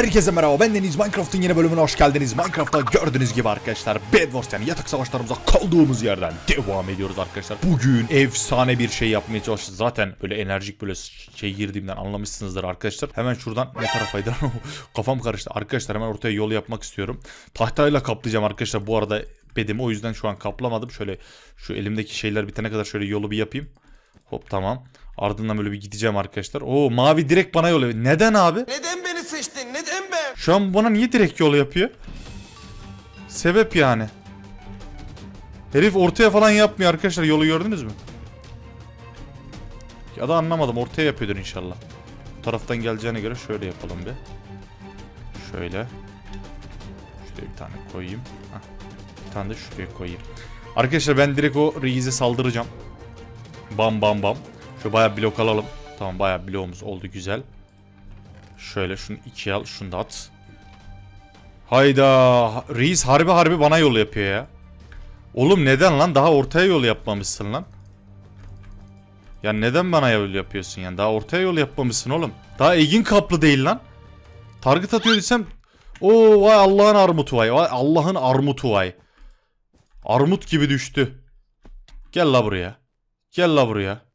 Herkese merhaba ben Deniz Minecraft'ın yeni bölümüne hoş geldiniz. Minecraft'ta gördüğünüz gibi arkadaşlar Bed Wars yani yatak savaşlarımıza kaldığımız yerden devam ediyoruz arkadaşlar. Bugün efsane bir şey yapmaya çalışacağız. Zaten böyle enerjik böyle şey girdiğimden anlamışsınızdır arkadaşlar. Hemen şuradan ne tarafaydı? Kafam karıştı. Arkadaşlar hemen ortaya yol yapmak istiyorum. Tahtayla kaplayacağım arkadaşlar bu arada bedimi o yüzden şu an kaplamadım. Şöyle şu elimdeki şeyler bitene kadar şöyle yolu bir yapayım. Hop tamam. Ardından böyle bir gideceğim arkadaşlar. Oo mavi direkt bana yol yapıyor. Neden abi? Neden beni seçtin? Neden ben? Şu an bana niye direkt yol yapıyor? Sebep yani. Herif ortaya falan yapmıyor arkadaşlar. Yolu gördünüz mü? Ya da anlamadım. Ortaya yapıyordur inşallah. Bu taraftan geleceğine göre şöyle yapalım bir. Şöyle. Şuraya bir tane koyayım. Hah. Bir tane de şuraya koyayım. Arkadaşlar ben direkt o Reis'e saldıracağım. Bam bam bam. Şöyle bayağı blok alalım. Tamam bayağı bloğumuz oldu güzel. Şöyle şunu ikiye al. Şunu da at. Hayda. Reis harbi harbi bana yol yapıyor ya. Oğlum neden lan? Daha ortaya yol yapmamışsın lan. Ya neden bana yol yapıyorsun yani? Daha ortaya yol yapmamışsın oğlum. Daha Egin kaplı değil lan. Target atıyor desem. Oo vay Allah'ın armutu vay. Vay Allah'ın armutu vay. Armut gibi düştü. Gel la buraya. Gel la buraya.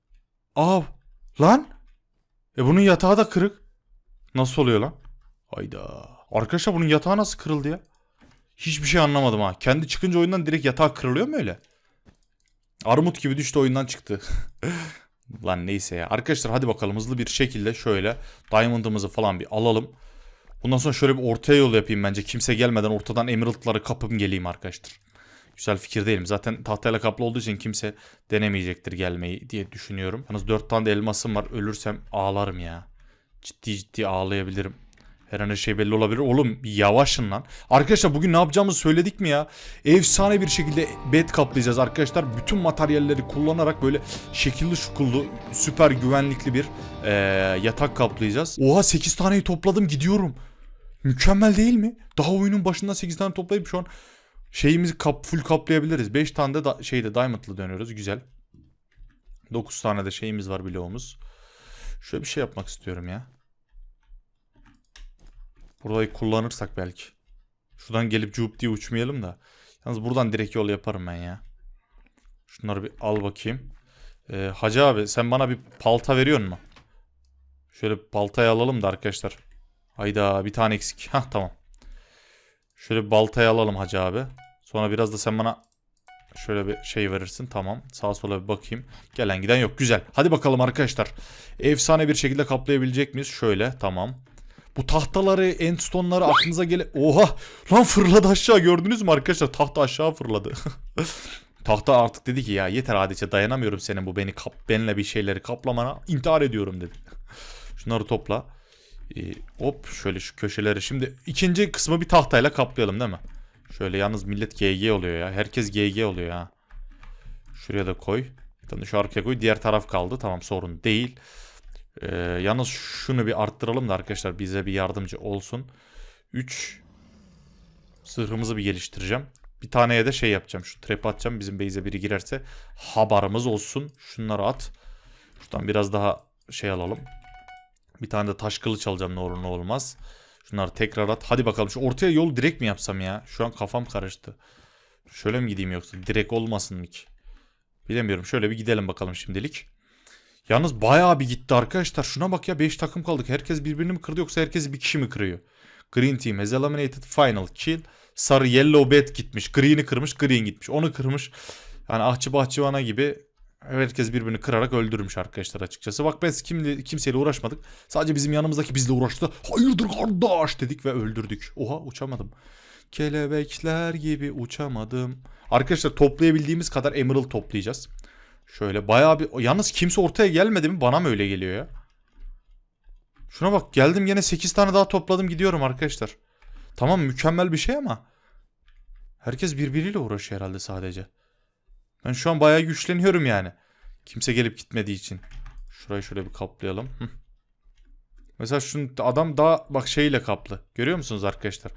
Aa lan. E bunun yatağı da kırık. Nasıl oluyor lan? Hayda. Arkadaşlar bunun yatağı nasıl kırıldı ya? Hiçbir şey anlamadım ha. Kendi çıkınca oyundan direkt yatağı kırılıyor mu öyle? Armut gibi düştü oyundan çıktı. lan neyse ya. Arkadaşlar hadi bakalım hızlı bir şekilde şöyle diamond'ımızı falan bir alalım. Bundan sonra şöyle bir ortaya yol yapayım bence. Kimse gelmeden ortadan emerald'ları kapıp geleyim arkadaşlar. Güzel fikir değilim. Zaten tahtayla kaplı olduğu için kimse denemeyecektir gelmeyi diye düşünüyorum. Yalnız 4 tane de elmasım var. Ölürsem ağlarım ya. Ciddi ciddi ağlayabilirim. Her an her şey belli olabilir. Oğlum yavaşın lan. Arkadaşlar bugün ne yapacağımızı söyledik mi ya? Efsane bir şekilde bed kaplayacağız arkadaşlar. Bütün materyalleri kullanarak böyle şekilli şukullu süper güvenlikli bir eee, yatak kaplayacağız. Oha 8 taneyi topladım gidiyorum. Mükemmel değil mi? Daha oyunun başında 8 tane toplayıp şu an şeyimizi kap, full kaplayabiliriz. 5 tane de da, şeyde diamond'lı dönüyoruz. Güzel. 9 tane de şeyimiz var bloğumuz. Şöyle bir şey yapmak istiyorum ya. Burayı kullanırsak belki. Şuradan gelip cup diye uçmayalım da. Yalnız buradan direkt yol yaparım ben ya. Şunları bir al bakayım. Ee, Hacı abi sen bana bir palta veriyor mu? Şöyle bir baltayı alalım da arkadaşlar. Hayda bir tane eksik. Hah tamam. Şöyle bir baltayı alalım Hacı abi. Sonra biraz da sen bana şöyle bir şey verirsin. Tamam. Sağa sola bir bakayım. Gelen giden yok. Güzel. Hadi bakalım arkadaşlar. Efsane bir şekilde kaplayabilecek miyiz? Şöyle. Tamam. Bu tahtaları, endstone'ları aklınıza gele... Oha! Lan fırladı aşağı gördünüz mü arkadaşlar? Tahta aşağı fırladı. Tahta artık dedi ki ya yeter Hadiçe dayanamıyorum senin bu beni kap benle bir şeyleri kaplamana intihar ediyorum dedi. Şunları topla. Ee, hop şöyle şu köşeleri şimdi ikinci kısmı bir tahtayla kaplayalım değil mi? Şöyle yalnız millet GG oluyor ya. Herkes GG oluyor ha. Şuraya da koy. Tane şu arkaya koy. Diğer taraf kaldı. Tamam sorun değil. Ee, yalnız şunu bir arttıralım da arkadaşlar bize bir yardımcı olsun. 3 Zırhımızı bir geliştireceğim. Bir taneye de şey yapacağım. Şu trap atacağım. Bizim base'e biri girerse haberimiz olsun. Şunları at. Şuradan biraz daha şey alalım. Bir tane de taş kılıç alacağım ne olur ne olmaz. Şunları tekrar at. Hadi bakalım şu ortaya yol direkt mi yapsam ya? Şu an kafam karıştı. Şöyle mi gideyim yoksa direkt olmasın mı ki? Bilemiyorum. Şöyle bir gidelim bakalım şimdilik. Yalnız bayağı bir gitti arkadaşlar. Şuna bak ya 5 takım kaldık. Herkes birbirini mi kırdı yoksa herkes bir kişi mi kırıyor? Green team has eliminated final kill. Sarı yellow bet gitmiş. Green'i kırmış green gitmiş. Onu kırmış. Yani ahçı bahçıvana gibi herkes birbirini kırarak öldürmüş arkadaşlar açıkçası. Bak biz kimle, kimseyle uğraşmadık. Sadece bizim yanımızdaki bizle uğraştı. Hayırdır kardeş dedik ve öldürdük. Oha uçamadım. Kelebekler gibi uçamadım. Arkadaşlar toplayabildiğimiz kadar emerald toplayacağız. Şöyle bayağı bir... Yalnız kimse ortaya gelmedi mi? Bana mı öyle geliyor ya? Şuna bak geldim yine 8 tane daha topladım gidiyorum arkadaşlar. Tamam mükemmel bir şey ama. Herkes birbiriyle uğraşıyor herhalde sadece. Ben şu an bayağı güçleniyorum yani. Kimse gelip gitmediği için. Şurayı şöyle bir kaplayalım. Mesela şunu adam daha bak şeyle kaplı. Görüyor musunuz arkadaşlar?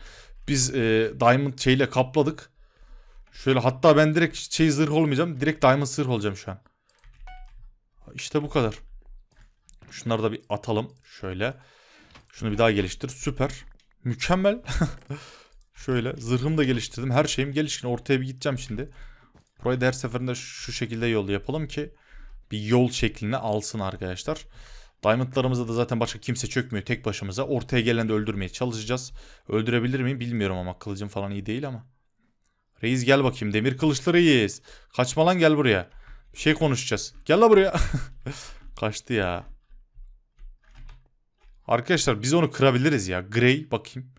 Biz e, diamond şeyle kapladık. Şöyle hatta ben direkt şey zırh olmayacağım. Direkt diamond zırh olacağım şu an. İşte bu kadar. Şunları da bir atalım. Şöyle. Şunu bir daha geliştir. Süper. Mükemmel. Şöyle zırhımı da geliştirdim. Her şeyim gelişkin. Ortaya bir gideceğim şimdi. Burayı da her seferinde şu şekilde yol yapalım ki bir yol şeklini alsın arkadaşlar. Diamondlarımızda da zaten başka kimse çökmüyor tek başımıza. Ortaya gelen de öldürmeye çalışacağız. Öldürebilir miyim bilmiyorum ama kılıcım falan iyi değil ama. Reis gel bakayım demir kılıçlı reis. Kaçma lan gel buraya. Bir şey konuşacağız. Gel la buraya. Kaçtı ya. Arkadaşlar biz onu kırabiliriz ya. Grey bakayım.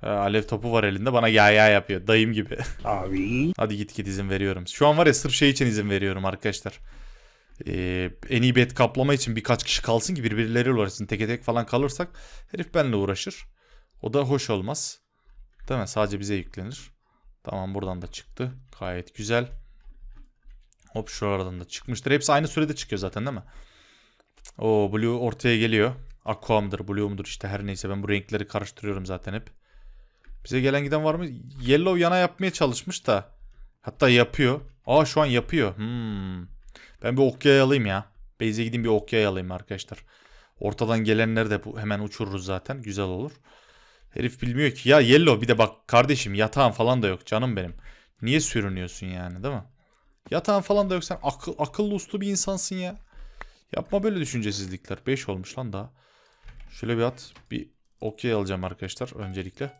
Ha, alev topu var elinde bana ya ya yapıyor. Dayım gibi. Abi. Hadi git git izin veriyorum. Şu an var ya sırf şey için izin veriyorum arkadaşlar. Ee, en iyi bet kaplama için birkaç kişi kalsın ki birbirleriyle uğraşsın. Teke tek falan kalırsak herif benimle uğraşır. O da hoş olmaz. Değil mi? Sadece bize yüklenir. Tamam buradan da çıktı. Gayet güzel. Hop şuralardan da çıkmıştır. Hepsi aynı sürede çıkıyor zaten değil mi? O blue ortaya geliyor. Aqua mıdır, blue mudur işte her neyse ben bu renkleri karıştırıyorum zaten hep. Bize gelen giden var mı? Yellow yana yapmaya çalışmış da. Hatta yapıyor. Aa şu an yapıyor. Hmm. Ben bir okyay alayım ya. Base'e gideyim bir okyay alayım arkadaşlar. Ortadan gelenleri de bu, hemen uçururuz zaten. Güzel olur. Herif bilmiyor ki. Ya Yellow bir de bak kardeşim yatağın falan da yok canım benim. Niye sürünüyorsun yani değil mi? Yatağın falan da yok sen akıl, akıllı uslu bir insansın ya. Yapma böyle düşüncesizlikler. 5 olmuş lan daha. Şöyle bir at. Bir okey alacağım arkadaşlar öncelikle.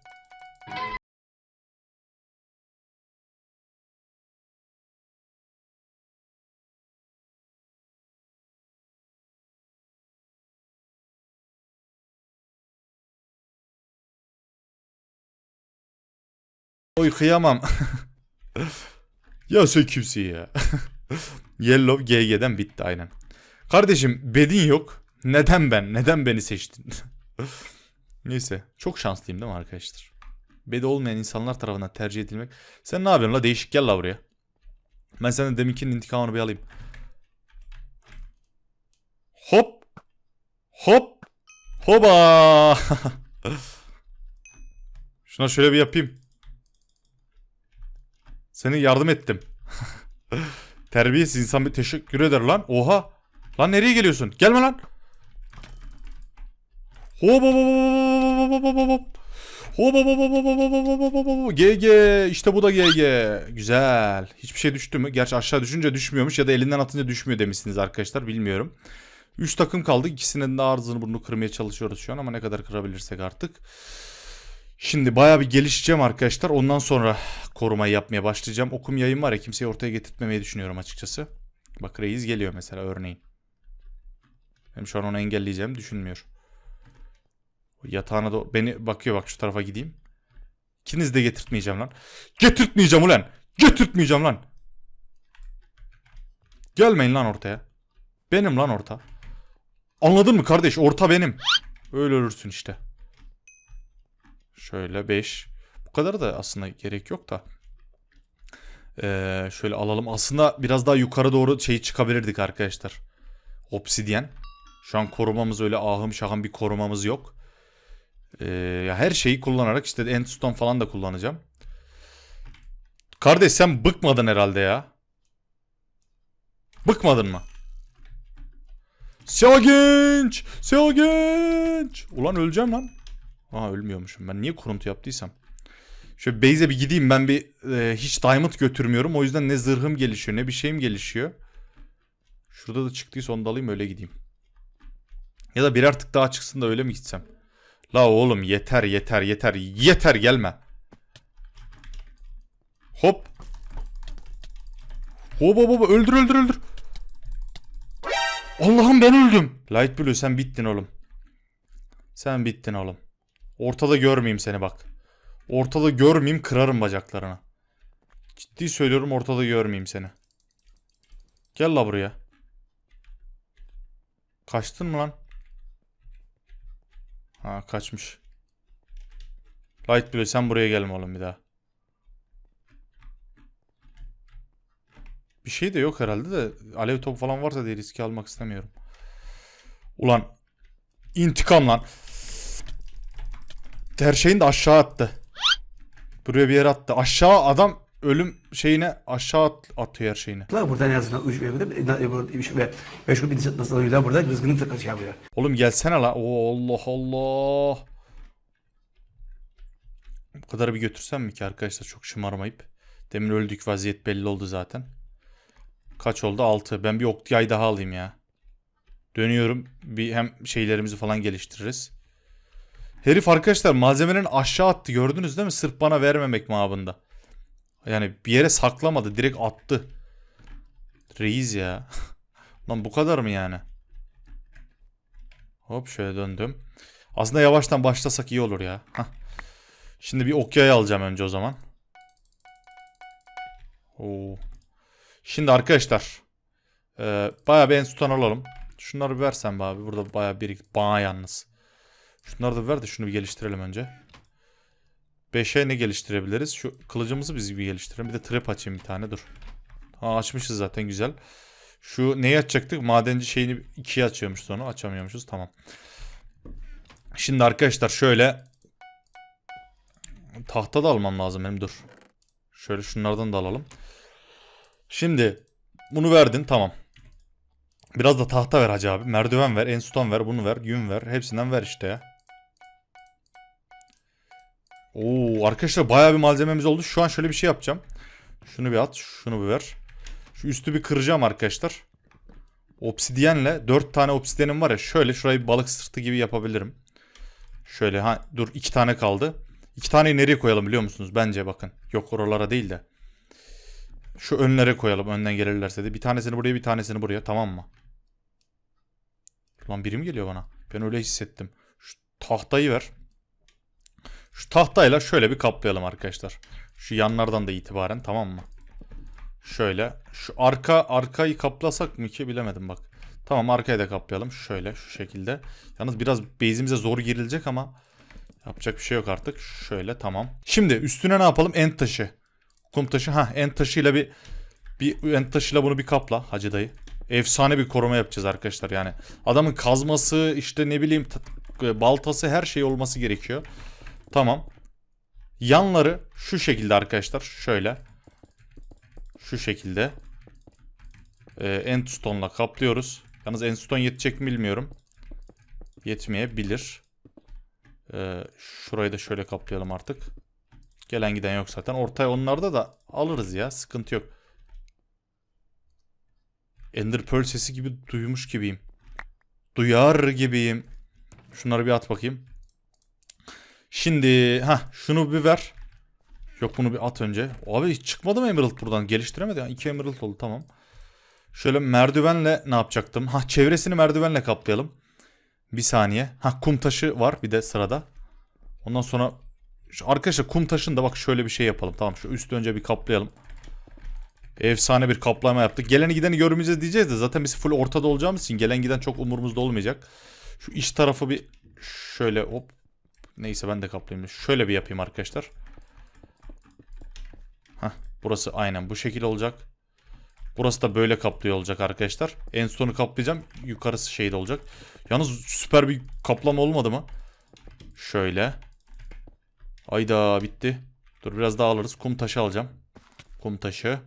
Oy kıyamam. ya sen kimsin ya? Yellow GG'den bitti aynen. Kardeşim bedin yok. Neden ben? Neden beni seçtin? Neyse. Çok şanslıyım değil mi arkadaşlar? Bedi olmayan insanlar tarafından tercih edilmek. Sen ne yapıyorsun la? Değişik gel la buraya. Ben senin deminkinin intikamını bir alayım. Hop. Hop. Hoba. Şuna şöyle bir yapayım. Seni yardım ettim. Terbiyesiz insan bir teşekkür eder lan. Oha. Lan nereye geliyorsun? Gelme lan. Hop hop hop hop hop hop. Hop hop hop hop hop hop hop GG işte bu da GG. Güzel. Hiçbir şey düştü mü? Gerçi aşağı düşünce düşmüyormuş ya da elinden atınca düşmüyor demişsiniz arkadaşlar bilmiyorum. 3 takım kaldı. İkisinin de ağzını burnunu kırmaya çalışıyoruz şu an ama ne kadar kırabilirsek artık. Şimdi baya bir gelişeceğim arkadaşlar. Ondan sonra korumayı yapmaya başlayacağım. Okum yayın var ya kimseyi ortaya getirtmemeyi düşünüyorum açıkçası. Bak reis geliyor mesela örneğin. Hem şu an onu engelleyeceğim düşünmüyor. Yatağına da beni bakıyor bak şu tarafa gideyim. İkiniz de getirtmeyeceğim lan. Getirtmeyeceğim ulan. Getirtmeyeceğim lan. Gelmeyin lan ortaya. Benim lan orta. Anladın mı kardeş? Orta benim. Öyle ölürsün işte. Şöyle 5. Bu kadar da aslında gerek yok da. Ee, şöyle alalım. Aslında biraz daha yukarı doğru şeyi çıkabilirdik arkadaşlar. Obsidyen. Şu an korumamız öyle ahım şahım bir korumamız yok. Ee, ya her şeyi kullanarak işte endstone falan da kullanacağım. Kardeş sen bıkmadın herhalde ya. Bıkmadın mı? Siyah genç! Siyah genç! Ulan öleceğim lan. Aa ölmüyormuşum. Ben niye kuruntu yaptıysam. Şöyle base'e bir gideyim. Ben bir e, hiç diamond götürmüyorum. O yüzden ne zırhım gelişiyor ne bir şeyim gelişiyor. Şurada da çıktıysa onu da alayım öyle gideyim. Ya da bir artık daha çıksın da öyle mi gitsem? La oğlum yeter yeter yeter yeter gelme. Hop. Hop hop hop öldür öldür öldür. Allah'ım ben öldüm. Light Blue sen bittin oğlum. Sen bittin oğlum. Ortada görmeyeyim seni bak. Ortada görmeyeyim kırarım bacaklarını. Ciddi söylüyorum ortada görmeyeyim seni. Gel la buraya. Kaçtın mı lan? Ha kaçmış. Light Blue sen buraya gelme oğlum bir daha. Bir şey de yok herhalde de alev top falan varsa diye riski almak istemiyorum. Ulan intikam lan. Her şeyini de aşağı attı. Buraya bir yere attı. Aşağı adam ölüm şeyine aşağı at- atıyor her şeyini. Burada en azından üç ve ve meşgul bir nasıl oluyorlar burada rızkını tıkır şey yapıyorlar. Oğlum gelsene la. Oo, Allah Allah. Bu kadar bir götürsem mi ki arkadaşlar çok şımarmayıp. Demin öldük vaziyet belli oldu zaten. Kaç oldu? 6. Ben bir ok yay daha alayım ya. Dönüyorum. Bir hem şeylerimizi falan geliştiririz. Herif arkadaşlar malzemenin aşağı attı. Gördünüz değil mi? Sırf bana vermemek mabında. Yani bir yere saklamadı. Direkt attı. Reis ya. Lan bu kadar mı yani? Hop şöyle döndüm. Aslında yavaştan başlasak iyi olur ya. Hah. Şimdi bir okyayı alacağım önce o zaman. Oo. Şimdi arkadaşlar. E, bayağı bir enstitüden alalım. Şunları bir versen be abi. Burada bayağı bir bağ yalnız. Şunları da ver de şunu bir geliştirelim önce. 5'e ne geliştirebiliriz? Şu kılıcımızı biz bir geliştirelim. Bir de trap açayım bir tane dur. Ha açmışız zaten güzel. Şu neyi açacaktık? Madenci şeyini ikiye açıyormuş sonra. Açamıyormuşuz. Tamam. Şimdi arkadaşlar şöyle tahta da almam lazım benim dur. Şöyle şunlardan da alalım. Şimdi bunu verdin tamam. Biraz da tahta ver hacı abi. Merdiven ver, enstitüan ver, bunu ver, yün ver. Hepsinden ver işte ya. Oo arkadaşlar bayağı bir malzememiz oldu. Şu an şöyle bir şey yapacağım. Şunu bir at, şunu bir ver. Şu üstü bir kıracağım arkadaşlar. Obsidyenle 4 tane obsidyenim var ya şöyle şurayı bir balık sırtı gibi yapabilirim. Şöyle ha dur 2 tane kaldı. 2 taneyi nereye koyalım biliyor musunuz? Bence bakın. Yok oralara değil de. Şu önlere koyalım önden gelirlerse de. Bir tanesini buraya bir tanesini buraya tamam mı? Lan biri mi geliyor bana? Ben öyle hissettim. Şu tahtayı ver. Şu tahtayla şöyle bir kaplayalım arkadaşlar. Şu yanlardan da itibaren tamam mı? Şöyle. Şu arka arkayı kaplasak mı ki bilemedim bak. Tamam arkayı da kaplayalım. Şöyle şu şekilde. Yalnız biraz base'imize zor girilecek ama yapacak bir şey yok artık. Şöyle tamam. Şimdi üstüne ne yapalım? End taşı. Kum taşı. Ha end taşıyla bir bir end taşıyla bunu bir kapla hacı dayı. Efsane bir koruma yapacağız arkadaşlar yani. Adamın kazması işte ne bileyim baltası her şey olması gerekiyor. Tamam. Yanları şu şekilde arkadaşlar. Şöyle. Şu şekilde. Ee, endstone'la kaplıyoruz. Yalnız endstone yetecek mi bilmiyorum. Yetmeyebilir. Ee, şurayı da şöyle kaplayalım artık. Gelen giden yok zaten. Ortaya onlarda da alırız ya. Sıkıntı yok. Ender Pearl sesi gibi duymuş gibiyim. Duyar gibiyim. Şunları bir at bakayım. Şimdi ha şunu bir ver. Yok bunu bir at önce. Abi hiç çıkmadı mı Emerald buradan? Geliştiremedi. Yani iki Emerald oldu tamam. Şöyle merdivenle ne yapacaktım? Ha çevresini merdivenle kaplayalım. Bir saniye. Ha kum taşı var bir de sırada. Ondan sonra şu arkadaşlar kum taşında bak şöyle bir şey yapalım. Tamam şu üstü önce bir kaplayalım. Efsane bir kaplama yaptık. Geleni gideni görmeyeceğiz diyeceğiz de zaten biz full ortada olacağımız için gelen giden çok umurumuzda olmayacak. Şu iç tarafı bir şöyle hop. Neyse ben de kaplayayım. Şöyle bir yapayım arkadaşlar. Hah burası aynen bu şekil olacak. Burası da böyle kaplıyor olacak arkadaşlar. En sonu kaplayacağım. Yukarısı şeyde olacak. Yalnız süper bir kaplama olmadı mı? Şöyle. Ayda bitti. Dur biraz daha alırız. Kum taşı alacağım. Kum taşı.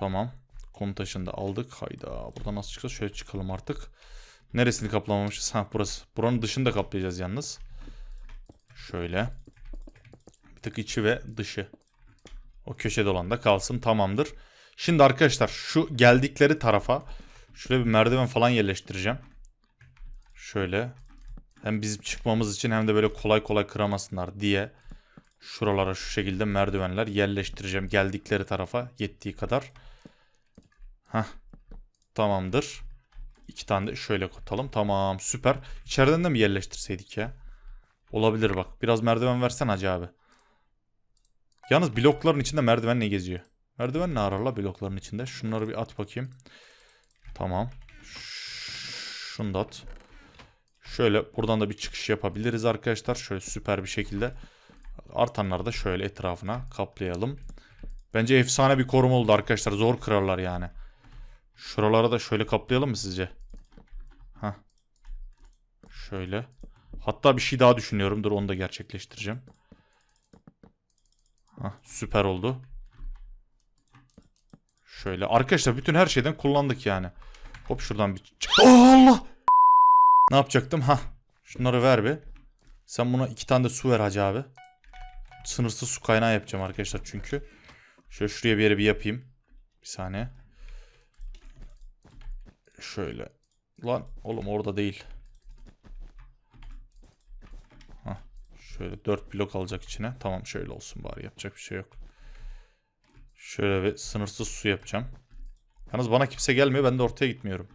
Tamam. Kum taşını da aldık. Hayda. Buradan nasıl çıkacağız? Şöyle çıkalım artık. Neresini kaplamamışız? Ha burası. Buranın dışını da kaplayacağız yalnız. Şöyle. Bir tık içi ve dışı. O köşede olan da kalsın. Tamamdır. Şimdi arkadaşlar şu geldikleri tarafa şöyle bir merdiven falan yerleştireceğim. Şöyle. Hem bizim çıkmamız için hem de böyle kolay kolay kıramasınlar diye şuralara şu şekilde merdivenler yerleştireceğim. Geldikleri tarafa yettiği kadar. Hah. Tamamdır. İki tane de şöyle kotalım. Tamam süper. İçeriden de mi yerleştirseydik ya? Olabilir bak. Biraz merdiven versen hacı abi. Yalnız blokların içinde merdiven ne geziyor? Merdiven ne ararla blokların içinde? Şunları bir at bakayım. Tamam. Şunu da at. Şöyle buradan da bir çıkış yapabiliriz arkadaşlar. Şöyle süper bir şekilde. Artanları da şöyle etrafına kaplayalım. Bence efsane bir koruma oldu arkadaşlar. Zor kırarlar yani. Şuralara da şöyle kaplayalım mı sizce? Hah. Şöyle. Hatta bir şey daha düşünüyorum. Dur onu da gerçekleştireceğim. Hah, süper oldu. Şöyle arkadaşlar bütün her şeyden kullandık yani. Hop şuradan bir. Aa, Allah! Ne yapacaktım? Ha. Şunları ver bir. Sen buna iki tane de su ver hacı abi. Sınırsız su kaynağı yapacağım arkadaşlar çünkü. Şöyle şuraya bir yere bir yapayım. Bir saniye. Şöyle. Lan oğlum orada değil. Hah. Şöyle 4 blok alacak içine. Tamam şöyle olsun bari yapacak bir şey yok. Şöyle bir sınırsız su yapacağım. Yalnız bana kimse gelmiyor ben de ortaya gitmiyorum.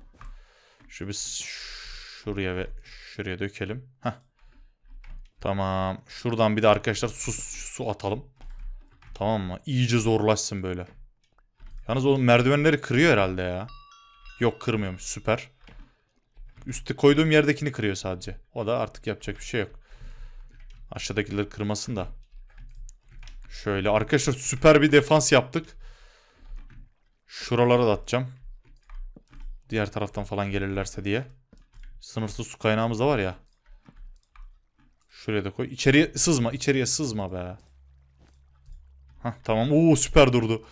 Şu biz şuraya ve şuraya dökelim. Heh. Tamam. Şuradan bir de arkadaşlar su, su atalım. Tamam mı? İyice zorlaşsın böyle. Yalnız o merdivenleri kırıyor herhalde ya. Yok kırmıyormuş. Süper. Üste koyduğum yerdekini kırıyor sadece. O da artık yapacak bir şey yok. Aşağıdakileri kırmasın da. Şöyle arkadaşlar süper bir defans yaptık. Şuralara da atacağım. Diğer taraftan falan gelirlerse diye. Sınırsız su kaynağımız da var ya. Şuraya da koy. İçeriye sızma. içeriye sızma be. Hah tamam. Oo süper durdu.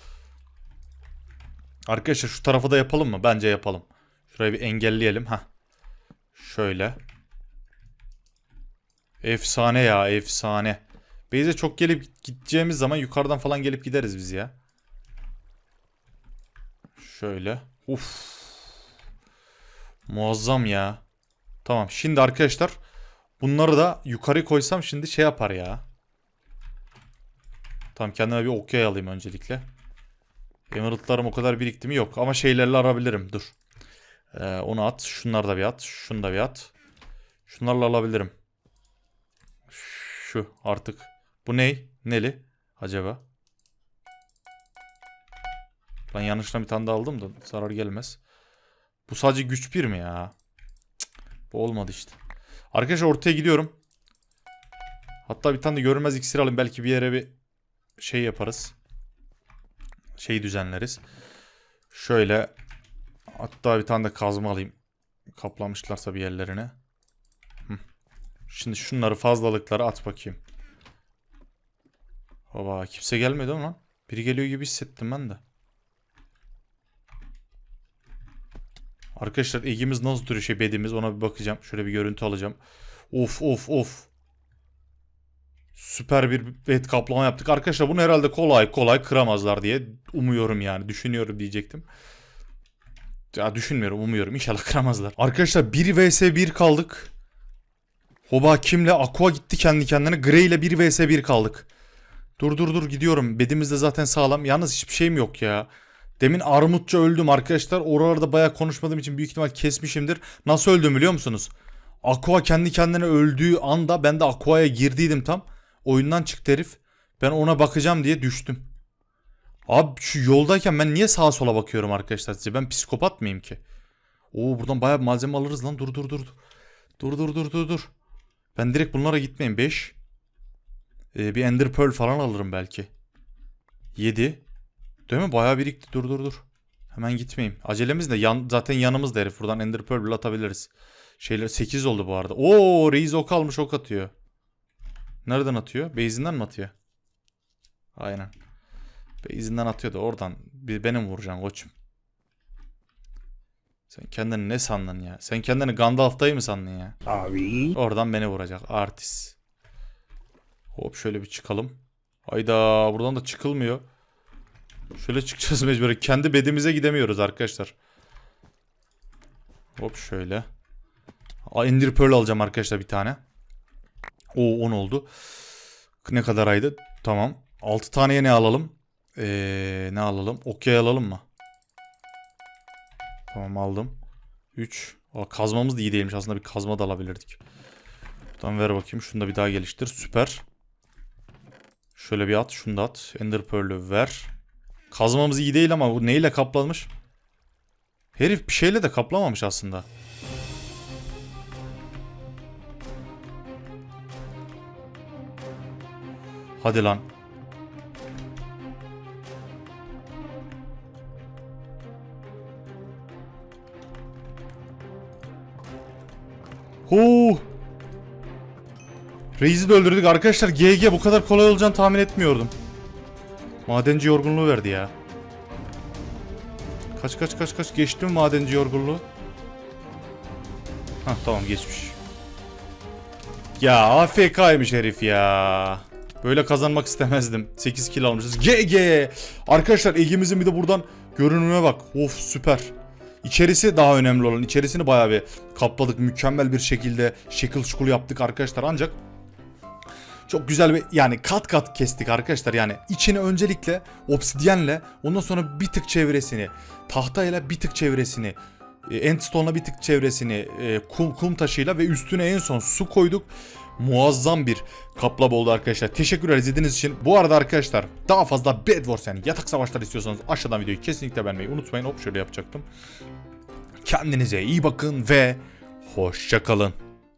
Arkadaşlar şu tarafa da yapalım mı? Bence yapalım. Şurayı bir engelleyelim. Hah. Şöyle. Efsane ya efsane. Beyze çok gelip gideceğimiz zaman yukarıdan falan gelip gideriz biz ya. Şöyle. Uf. Muazzam ya. Tamam şimdi arkadaşlar bunları da yukarı koysam şimdi şey yapar ya. Tamam kendime bir okyay alayım öncelikle. Emerald'larım o kadar birikti mi? Yok ama şeylerle arabilirim. Dur. Ee, onu at. Şunları da bir at. Şunu da bir at. Şunlarla alabilirim. Şu artık. Bu ney? Neli? Acaba? Ben yanlışlıkla bir tane daha aldım da zarar gelmez. Bu sadece güç bir mi ya? Cık, bu olmadı işte. Arkadaşlar ortaya gidiyorum. Hatta bir tane de görünmez iksir alayım. Belki bir yere bir şey yaparız. Şeyi düzenleriz. Şöyle hatta bir tane de kazma alayım. Kaplamışlarsa bir yerlerine. Şimdi şunları fazlalıkları at bakayım. Baba kimse gelmedi ama biri geliyor gibi hissettim ben de. Arkadaşlar egimiz nasıl duruyor şey bedimiz ona bir bakacağım. Şöyle bir görüntü alacağım. Of of of. Süper bir bed kaplama yaptık. Arkadaşlar bunu herhalde kolay kolay kıramazlar diye umuyorum yani. Düşünüyorum diyecektim. Ya düşünmüyorum umuyorum. İnşallah kıramazlar. Arkadaşlar 1 vs 1 kaldık. Hoba kimle? Aqua gitti kendi kendine. Grey ile 1 vs 1 kaldık. Dur dur dur gidiyorum. Bedimiz de zaten sağlam. Yalnız hiçbir şeyim yok ya. Demin armutça öldüm arkadaşlar. Oralarda bayağı konuşmadığım için büyük ihtimal kesmişimdir. Nasıl öldüm biliyor musunuz? Aqua kendi kendine öldüğü anda ben de Aqua'ya girdiydim tam. Oyundan çıktı herif. Ben ona bakacağım diye düştüm. Abi şu yoldayken ben niye sağa sola bakıyorum arkadaşlar size? Ben psikopat mıyım ki? Oo buradan bayağı bir malzeme alırız lan. Dur dur dur. Dur dur dur dur dur. Ben direkt bunlara gitmeyeyim. 5. Ee, bir Ender Pearl falan alırım belki. 7. Değil mi? Bayağı birikti. Dur dur dur. Hemen gitmeyeyim. Acelemiz de yan, zaten yanımızda herif. Buradan Ender Pearl atabiliriz. Şeyler 8 oldu bu arada. Oo Reis ok almış ok atıyor. Nereden atıyor? Base'inden mi atıyor? Aynen. Base'inden atıyor da oradan bir benim vuracaksın koçum. Sen kendini ne sandın ya? Sen kendini Gandalf'tayı mı sandın ya? Abi. Oradan beni vuracak. Artist. Hop şöyle bir çıkalım. Hayda buradan da çıkılmıyor. Şöyle çıkacağız mecburen. Kendi bedimize gidemiyoruz arkadaşlar. Hop şöyle. Aa, Ender Pearl alacağım arkadaşlar bir tane. O 10 oldu. Ne kadar aydı? Tamam. 6 taneye ne alalım? Ee, ne alalım? Okyay alalım mı? Tamam aldım. 3. Aa, kazmamız da iyi değilmiş. Aslında bir kazma da alabilirdik. Tamam ver bakayım. Şunu da bir daha geliştir. Süper. Şöyle bir at. Şunu da at. Ender Pearl'ü ver. Kazmamız iyi değil ama bu neyle kaplamış? Herif bir şeyle de kaplamamış aslında. Hadi lan. Huu. Reis'i de öldürdük arkadaşlar. GG bu kadar kolay olacağını tahmin etmiyordum. Madenci yorgunluğu verdi ya. Kaç kaç kaç kaç geçti mi madenci yorgunluğu? Hah tamam geçmiş. Ya AFK'ymış herif ya. Böyle kazanmak istemezdim. 8 kill almışız. GG. Arkadaşlar egimizin bir de buradan görünüme bak. Of süper. İçerisi daha önemli olan. İçerisini bayağı bir kapladık. Mükemmel bir şekilde şekil şukul yaptık arkadaşlar. Ancak çok güzel bir yani kat kat kestik arkadaşlar. Yani içini öncelikle obsidyenle ondan sonra bir tık çevresini tahtayla bir tık çevresini e, endstone'la bir tık çevresini e, kum, kum taşıyla ve üstüne en son su koyduk. Muazzam bir kaplama oldu arkadaşlar. Teşekkürler izlediğiniz için. Bu arada arkadaşlar daha fazla Bed Wars yani yatak savaşları istiyorsanız aşağıdan videoyu kesinlikle beğenmeyi unutmayın. Hop şöyle yapacaktım. Kendinize iyi bakın ve hoşça kalın.